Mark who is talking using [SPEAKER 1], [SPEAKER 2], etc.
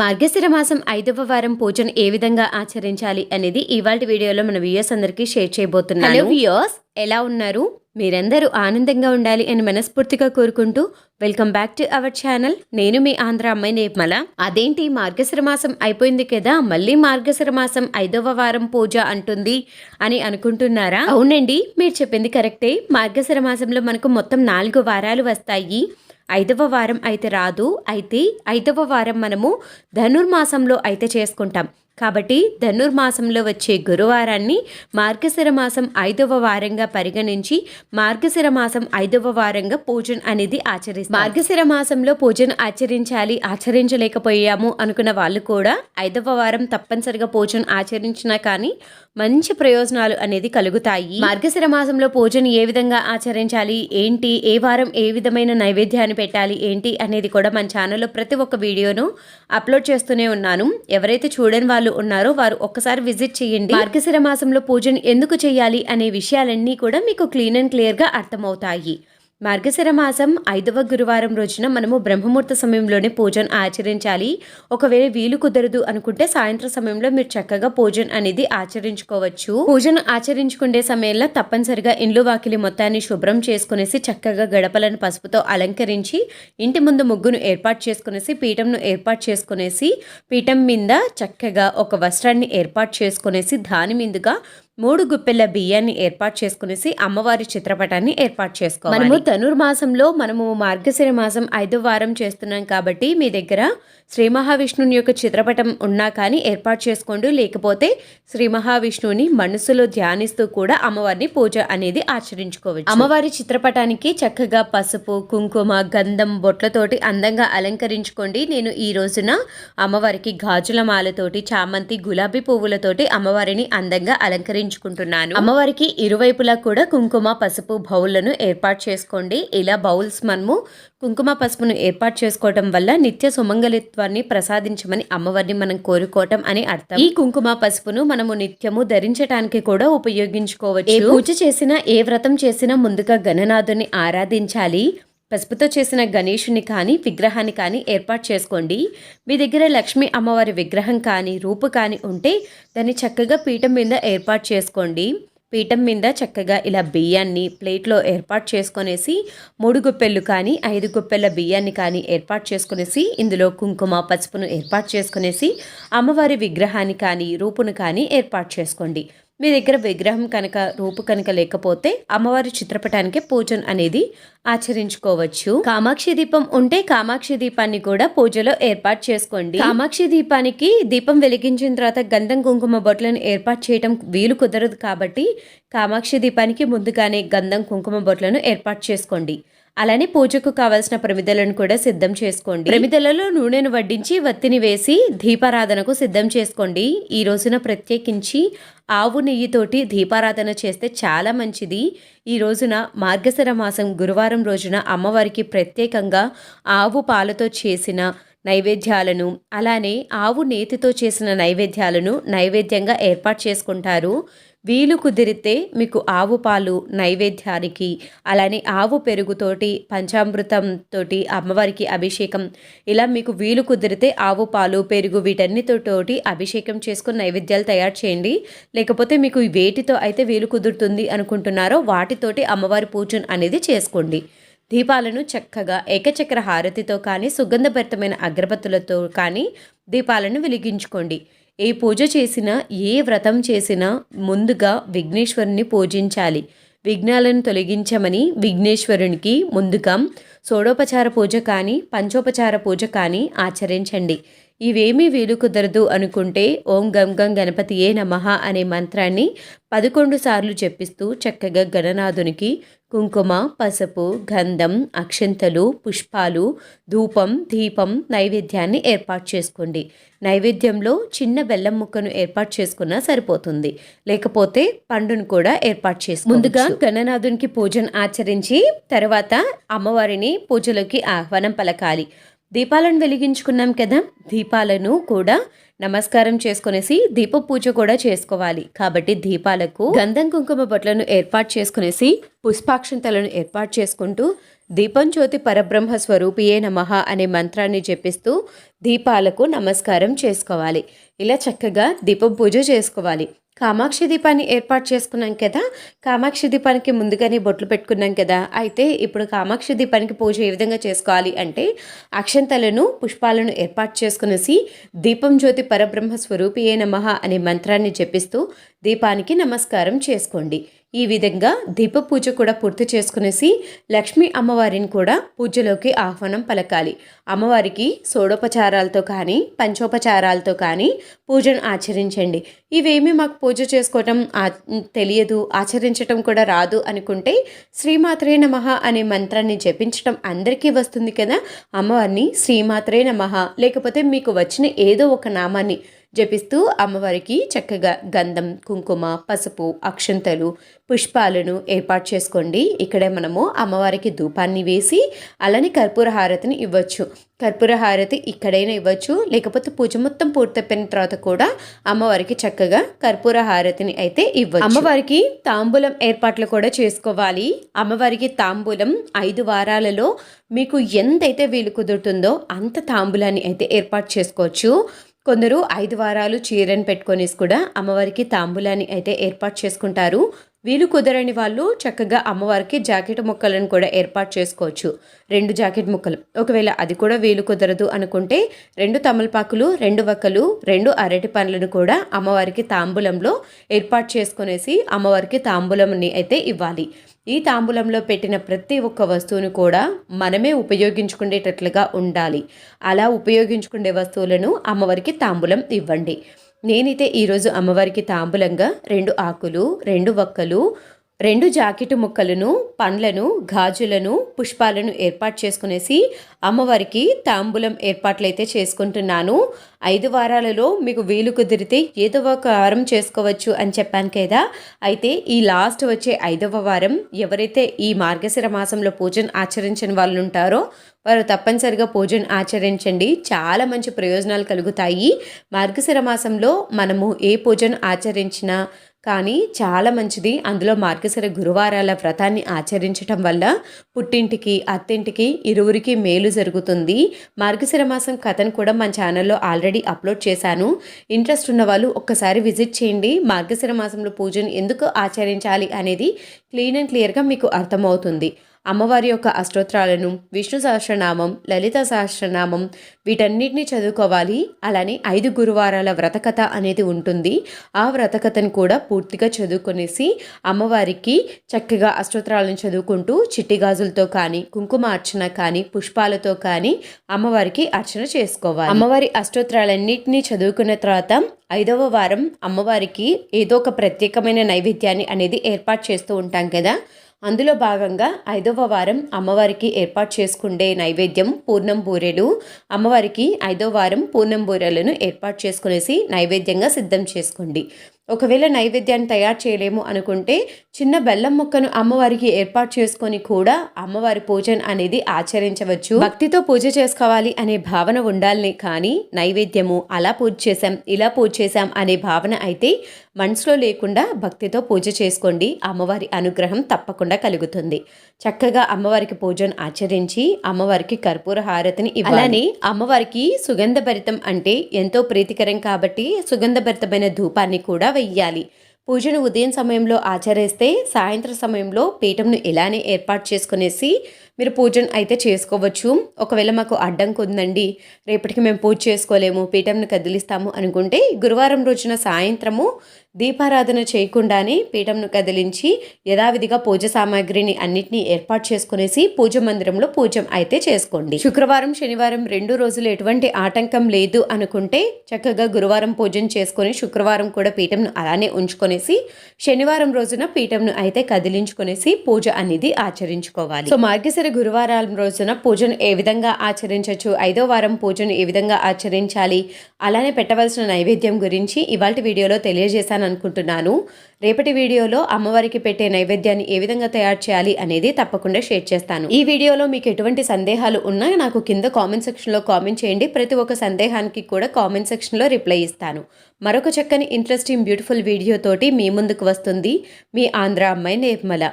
[SPEAKER 1] మార్గశిర మాసం ఐదవ వారం పూజను ఏ విధంగా ఆచరించాలి అనేది ఇవాళ వీడియోలో మన వ్యూయర్స్ అందరికీ షేర్ చేయబోతున్నాను. హలో వ్యూయర్స్ ఎలా ఉన్నారు? మీరందరూ ఆనందంగా ఉండాలి అని మనస్ఫూర్తిగా కోరుకుంటూ welcome back to our channel నేను మీ ఆంధ్ర అమ్మాయి నేర్మల. అదేంటి మార్గశిర మాసం అయిపోయింది కదా మళ్ళీ మార్గశిర మాసం ఐదవ వారం పూజ అంటుంది అని అనుకుంటున్నారా? అవునండి మీరు చెప్పింది కరెక్టే మార్గశిర మాసంలో మనకు మొత్తం నాలుగు వారాలు వస్తాయి. ఐదవ వారం అయితే రాదు. అయితే ఐదవ వారం మనము ధనుర్మాసంలో అయితే చేసుకుంటాం. కాబట్టి ధనుర్మాసంలో వచ్చే గురువారాన్ని మార్గశిర మాసం ఐదవ వారంగా పరిగణించి మార్గశిర మాసం ఐదవ వారంగా పూజన్ అనేది ఆచరిస్తారు. మార్గశిర మాసంలో పూజను ఆచరించాలి ఆచరించలేకపోయాము అనుకున్న వాళ్ళు కూడా ఐదవ వారం తప్పనిసరిగా పూజను ఆచరించినా కానీ మంచి ప్రయోజనాలు అనేది కలుగుతాయి. మార్గశిర మాసంలో పూజను ఏ విధంగా ఆచరించాలి ఏంటి ఏ వారం ఏ విధమైన నైవేద్యాన్ని పెట్టాలి ఏంటి అనేది కూడా మన ఛానల్లో ప్రతి ఒక్క వీడియోను అప్లోడ్ చేస్తూనే ఉన్నాను. ఎవరైతే చూడని వాళ్ళు ఉన్నారో వారు ఒక్కసారి విజిట్ చేయండి. మార్గశిర మాసంలో పూజను ఎందుకు చేయాలి అనే విషయాలన్నీ కూడా మీకు క్లీన్ అండ్ క్లియర్గా అర్థమవుతాయి. మార్గశిర మాసం ఐదవ గురువారం రోజున మనము బ్రహ్మముహూర్త సమయంలోనే పూజను ఆచరించాలి. ఒకవేళ వీలు కుదరదు అనుకుంటే సాయంత్రం సమయంలో మీరు చక్కగా పూజన్ అనేది ఆచరించుకోవచ్చు. పూజను ఆచరించుకునే సమయంలో తప్పనిసరిగా ఇండ్లు వాకిలి మొత్తాన్ని శుభ్రం చేసుకునేసి చక్కగా గడపలను పసుపుతో అలంకరించి ఇంటి ముందు ముగ్గును ఏర్పాటు చేసుకునేసి పీఠంను ఏర్పాటు చేసుకునేసి పీఠం మీద చక్కగా ఒక వస్త్రాన్ని ఏర్పాటు చేసుకునేసి దాని మీదుగా మూడు గుప్పెళ్ళ బియ్యాన్ని ఏర్పాటు చేసుకునేసి అమ్మవారి చిత్రపటాన్ని ఏర్పాటు చేసుకోవాలి. మనము ధనుర్మాసంలో మనము మార్గశిర మాసం ఐదో వారం చేస్తున్నాం కాబట్టి మీ దగ్గర శ్రీ మహావిష్ణుని యొక్క చిత్రపటం ఉన్నా కానీ ఏర్పాటు చేసుకోండి. లేకపోతే శ్రీ మహావిష్ణువుని మనసులో ధ్యానిస్తూ కూడా అమ్మవారిని పూజ అనేది ఆచరించుకోవచ్చు. అమ్మవారి చిత్రపటానికి చక్కగా పసుపు కుంకుమ గంధం బొట్లతోటి అందంగా అలంకరించుకోండి. నేను ఈ రోజున అమ్మవారికి గాజుల మాలతోటి చామంతి గులాబీ పువ్వులతోటి అమ్మవారిని అందంగా అలంకరించుకుంటున్నాను అమ్మవారికి ఇరువైపులా కూడా కుంకుమ పసుపు బౌళ్ళను ఏర్పాటు చేసుకోండి. ఇలా బౌల్స్ మనము కుంకుమ పసుపును ఏర్పాటు చేసుకోవటం వల్ల నిత్య సుమంగళిత్వాన్ని ప్రసాదించమని అమ్మవారిని మనం కోరుకోవటం అని అర్థం. ఈ కుంకుమ పసుపును మనము నిత్యము ధరించటానికి కూడా ఉపయోగించుకోవచ్చు. ఏ పూజ చేసినా ఏ వ్రతం చేసినా ముందుగా గణనాథుని ఆరాధించాలి. పసుపుతో చేసిన గణేషుని కానీ విగ్రహాన్ని కానీ ఏర్పాటు చేసుకోండి. మీ దగ్గర లక్ష్మీ అమ్మవారి విగ్రహం కానీ రూపు కానీ ఉంటే దాన్ని చక్కగా పీఠం మీద ఏర్పాటు చేసుకోండి. పీఠం మీద చక్కగా ఇలా బియ్యాన్ని ప్లేట్లో ఏర్పాటు చేసుకొనేసి మూడు గుప్పెళ్ళు కానీ ఐదు గుప్పెళ్ళ బియ్యాన్ని కానీ ఏర్పాటు చేసుకునేసి ఇందులో కుంకుమ పసుపును ఏర్పాటు చేసుకునేసి అమ్మవారి విగ్రహాన్ని కానీ రూపును కానీ ఏర్పాటు చేసుకోండి. మీ దగ్గర విగ్రహం కనుక రూపు కనుక లేకపోతే అమ్మవారి చిత్రపటానికి పూజను అనేది ఆచరించుకోవచ్చు. కామాక్షి దీపం ఉంటే కామాక్షి దీపాన్ని కూడా పూజలో ఏర్పాటు చేసుకోండి. కామాక్షి దీపానికి దీపం వెలిగించిన తర్వాత గంధం కుంకుమ బొట్లను ఏర్పాటు చేయడం వీలు కుదరదు కాబట్టి కామాక్షి దీపానికి ముందుగానే గంధం కుంకుమ బొట్లను ఏర్పాటు చేసుకోండి. అలానే పూజకు కావలసిన ప్రమిదలను కూడా సిద్ధం చేసుకోండి. ప్రమిదలలో నూనెను వడ్డించి వత్తిని వేసి దీపారాధనకు సిద్ధం చేసుకోండి. ఈ రోజున ప్రత్యేకించి ఆవు నెయ్యితోటి దీపారాధన చేస్తే చాలా మంచిది. ఈ రోజున మార్గశర మాసం గురువారం రోజున అమ్మవారికి ప్రత్యేకంగా ఆవు పాలతో చేసిన నైవేద్యాలను అలానే ఆవు నేతితో చేసిన నైవేద్యాలను నైవేద్యంగా ఏర్పాటు చేసుకుంటారు. వీలు కుదిరితే మీకు ఆవు పాలు నైవేద్యానికి అలానే ఆవు పెరుగుతోటి పంచామృతంతోటి అమ్మవారికి అభిషేకం. ఇలా మీకు వీలు కుదిరితే ఆవు పాలు పెరుగు వీటన్నిటితోటి అభిషేకం చేసుకుని నైవేద్యాలు తయారు చేయండి. లేకపోతే మీకు వేటితో అయితే వీలు కుదురుతుంది అనుకుంటున్నారో వాటితోటి అమ్మవారి పూజను అనేది చేసుకోండి. దీపాలను చక్కగా ఏకచక్ర హారతితో కానీ సుగంధభరితమైన అగరబత్తులతో కానీ దీపాలను వెలిగించుకోండి. ఏ పూజ చేసినా ఏ వ్రతం చేసినా ముందుగా విఘ్నేశ్వరుని పూజించాలి. విఘ్నాలను తొలగించమని విఘ్నేశ్వరునికి ముందుగా సోడోపచార పూజ కానీ పంచోపచార పూజ కానీ ఆచరించండి. ఇవేమీ వీలు కుదరదు అనుకుంటే ఓం గం గం గణపతియే నమః అనే మంత్రాన్ని పదకొండు సార్లు చెప్పిస్తూ చక్కగా గణనాథునికి కుంకుమ పసుపు గంధం అక్షంతలు పుష్పాలు ధూపం దీపం నైవేద్యాన్ని ఏర్పాటు చేసుకోండి. నైవేద్యంలో చిన్న బెల్లం ముక్కను ఏర్పాటు చేసుకున్నా సరిపోతుంది. లేకపోతే పండును కూడా ఏర్పాటు చేసి ముందుగా గణనాథునికి పూజను ఆచరించి తర్వాత అమ్మవారిని పూజలోకి ఆహ్వానం పలకాలి. దీపాలను వెలిగించుకున్నాం కదా. దీపాలను కూడా నమస్కారం చేసుకునేసి దీప పూజ కూడా చేసుకోవాలి. కాబట్టి దీపాలకు గంధం కుంకుమ బొట్లను ఏర్పాటు చేసుకునేసి పుష్పాక్షంతలను ఏర్పాటు చేసుకుంటూ దీపం జ్యోతి పరబ్రహ్మ స్వరూపియే నమః అనే మంత్రాన్ని జపిస్తూ దీపాలకు నమస్కారం చేసుకోవాలి. ఇలా చక్కగా దీపం పూజ చేసుకోవాలి. కామాక్షి దీపాన్ని ఏర్పాటు చేసుకున్నాం కదా. కామాక్షి దీపానికి ముందుగానే బొట్లు పెట్టుకున్నాం కదా. అయితే ఇప్పుడు కామాక్షి దీపానికి పూజ ఏ విధంగా చేసుకోవాలి అంటే అక్షంతలను పుష్పాలను ఏర్పాటు చేసుకునేసి దీపం జ్యోతి పరబ్రహ్మ స్వరూపియే నమః అనే మంత్రాన్ని జపిస్తూ దీపానికి నమస్కారం చేసుకోండి. ఈ విధంగా దీప పూజ కూడా పూర్తి చేసుకునేసి లక్ష్మీ అమ్మవారిని కూడా పూజలోకి ఆహ్వానం పలకాలి. అమ్మవారికి సోడోపచారాలతో కానీ పంచోపచారాలతో కానీ పూజను ఆచరించండి. ఇవేమి మాకు పూజ చేసుకోవటం తెలియదు ఆచరించటం కూడా రాదు అనుకుంటే శ్రీమాత్రే నమః అనే మంత్రాన్ని జపించటం అందరికీ వస్తుంది కదా? అమ్మవారిని శ్రీమాత్రే నమ. లేకపోతే మీకు వచ్చిన ఏదో ఒక నామాన్ని జపిస్తూ అమ్మవారికి చక్కగా గంధం కుంకుమ పసుపు అక్షంతలు పుష్పాలను ఏర్పాటు చేసుకోండి. ఇక్కడే మనము అమ్మవారికి ధూపాన్ని వేసి అలానే కర్పూర హారతిని ఇవ్వచ్చు. కర్పూర హారతి ఇక్కడైనా ఇవ్వచ్చు. లేకపోతే పూజ మొత్తం పూర్తయిపోయిన తర్వాత కూడా అమ్మవారికి చక్కగా కర్పూర హారతిని అయితే ఇవ్వచ్చు. అమ్మవారికి తాంబూలం ఏర్పాట్లు కూడా చేసుకోవాలి. అమ్మవారికి తాంబూలం ఐదు వారాలలో మీకు ఎంతైతే వీలు కుదురుతుందో అంత తాంబూలాన్ని అయితే ఏర్పాటు చేసుకోవచ్చు. కొందరు ఐదు వారాలు చీరని పెట్టుకొనేసి కూడా అమ్మవారికి తాంబూలాన్ని అయితే ఏర్పాటు చేసుకుంటారు. వీలు కుదరని వాళ్ళు చక్కగా అమ్మవారికి జాకెట్ ముక్కలను కూడా ఏర్పాటు చేసుకోవచ్చు. రెండు జాకెట్ ముక్కలు. ఒకవేళ అది కూడా వీలు కుదరదు అనుకుంటే రెండు తమలపాకులు రెండు వక్కలు రెండు అరటి పండ్లను కూడా అమ్మవారికి తాంబూలంలో ఏర్పాటు చేసుకునేసి అమ్మవారికి తాంబూలంని అయితే ఇవ్వాలి. ఈ తాంబూలంలో పెట్టిన ప్రతి ఒక్క వస్తువును కూడా మనమే ఉపయోగించుకునేటట్లుగా ఉండాలి. అలా ఉపయోగించుకునే వస్తువులను అమ్మవారికి తాంబూలం ఇవ్వండి. నేనైతే ఈరోజు అమ్మవారికి తాంబూలంగా రెండు ఆకులు రెండు వక్కలు రెండు జాకెట్ ముక్కలను పండ్లను గాజులను పుష్పాలను ఏర్పాటు చేసుకునేసి అమ్మవారికి తాంబూలం ఏర్పాట్లయితే చేసుకుంటున్నాను. ఐదు వారాలలో మీకు వీలు కుదిరితే ఏదో ఒక వారం చేసుకోవచ్చు అని చెప్పాను కదా. అయితే ఈ లాస్ట్ వచ్చే ఐదవ వారం ఎవరైతే ఈ మార్గశిర మాసంలో పూజను ఆచరించిన వాళ్ళు ఉంటారో వారు తప్పనిసరిగా పూజను ఆచరించండి. చాలా మంచి ప్రయోజనాలు కలుగుతాయి. మార్గశిర మాసంలో మనము ఏ పూజను ఆచరించినా కానీ చాలా మంచిది. అందులో మార్గశిర గురువారాల వ్రతాన్ని ఆచరించటం వల్ల పుట్టింటికి అత్తింటికి ఇరువురికి మేలు జరుగుతుంది. మార్గశిర మాసం కథను కూడా మన ఛానల్లో ఆల్రెడీ అప్లోడ్ చేశాను. ఇంట్రెస్ట్ ఉన్న వాళ్ళు ఒక్కసారి విజిట్ చేయండి. మార్గశిర మాసంలో పూజను ఎందుకు ఆచరించాలి అనేది క్లీన్ అండ్ క్లియర్గా మీకు అర్థమవుతుంది. అమ్మవారి యొక్క అష్టోత్రాలను విష్ణు సహస్రనామం లలిత సహస్రనామం వీటన్నిటిని చదువుకోవాలి. అలానే ఐదు గురువారాల వ్రతకథ అనేది ఉంటుంది. ఆ వ్రతకథను కూడా పూర్తిగా చదువుకునేసి అమ్మవారికి చక్కగా అష్టోత్రాలను చదువుకుంటూ చిట్టి గాజులతో కానీ కుంకుమ అర్చన కానీ పుష్పాలతో కానీ అమ్మవారికి అర్చన చేసుకోవాలి. అమ్మవారి అష్టోత్రాలన్నింటినీ చదువుకున్న తర్వాత ఐదవ వారం అమ్మవారికి ఏదో ఒక ప్రత్యేకమైన నైవేద్యాన్ని అనేది ఏర్పాటు చేస్తూ ఉంటాం కదా. అందులో భాగంగా ఐదవ వారం అమ్మవారికి ఏర్పాటు చేసుకుండే నైవేద్యం పూర్ణం బూరెలు. అమ్మవారికి ఐదవ వారం పూర్ణం బూరెలను ఏర్పాటు చేసుకునేసి నైవేద్యంగా సిద్ధం చేసుకోండి. ఒకవేళ నైవేద్యాన్ని తయారు చేయలేము అనుకుంటే చిన్న బెల్లం ముక్కను అమ్మవారికి ఏర్పాటు చేసుకొని కూడా అమ్మవారి పూజను అనేది ఆచరించవచ్చు. భక్తితో పూజ చేసుకోవాలి అనే భావన ఉండాలని కానీ నైవేద్యము అలా పూజ చేశాం ఇలా పూజ చేశాం అనే భావన అయితే మనసులో లేకుండా భక్తితో పూజ చేసుకోండి. అమ్మవారి అనుగ్రహం తప్పకుండా కలుగుతుంది. చక్కగా అమ్మవారికి పూజను ఆచరించి అమ్మవారికి కర్పూర హారతిని ఇవ్వాలని అమ్మవారికి సుగంధభరితం అంటే ఎంతో ప్రీతికరం కాబట్టి సుగంధభరితమైన ధూపాన్ని కూడా వెయ్యాలి. పూజను ఉదయం సమయంలో ఆచరిస్తే సాయంత్ర సమయంలో పీఠంను ఇలానే ఏర్పాటు చేసుకునేసి మీరు పూజను అయితే చేసుకోవచ్చు. ఒకవేళ మాకు అడ్డంకి ఉందండి రేపటికి మేము పూజ చేసుకోలేము పీఠంను కదిలిస్తాము అనుకుంటే గురువారం రోజున సాయంత్రము దీపారాధన చేయకుండానే పీఠంను కదిలించి యథావిధిగా పూజ సామాగ్రిని అన్నిటినీ ఏర్పాటు చేసుకునేసి పూజ మందిరంలో పూజ అయితే చేసుకోండి. శుక్రవారం శనివారం రెండు రోజులు ఎటువంటి ఆటంకం లేదు అనుకుంటే చక్కగా గురువారం పూజను చేసుకొని శుక్రవారం కూడా పీఠంను అలానే ఉంచుకొనేసి శనివారం రోజున పీఠంను అయితే కదిలించుకొనేసి పూజ అనేది ఆచరించుకోవాలి. సో మార్గశిర తప్పనిసరి గురువారం రోజున పూజను ఏ విధంగా ఆచరించవచ్చు? ఐదో వారం పూజను ఏ విధంగా ఆచరించాలి? అలానే పెట్టవలసిన నైవేద్యం గురించి ఇవాళ వీడియోలో తెలియజేశాను అనుకుంటున్నాను. రేపటి వీడియోలో అమ్మవారికి పెట్టే నైవేద్యాన్ని ఏ విధంగా తయారు చేయాలి అనేది తప్పకుండా షేర్ చేస్తాను. ఈ వీడియోలో మీకు ఎటువంటి సందేహాలు ఉన్నా నాకు కింద కామెంట్ సెక్షన్లో కామెంట్ చేయండి. ప్రతి ఒక్క సందేహానికి కూడా కామెంట్ సెక్షన్లో రిప్లై ఇస్తాను. మరొక చక్కని ఇంట్రెస్టింగ్ బ్యూటిఫుల్ వీడియోతోటి మీ ముందుకు వస్తుంది మీ ఆంధ్ర అమ్మాయి నిర్మల.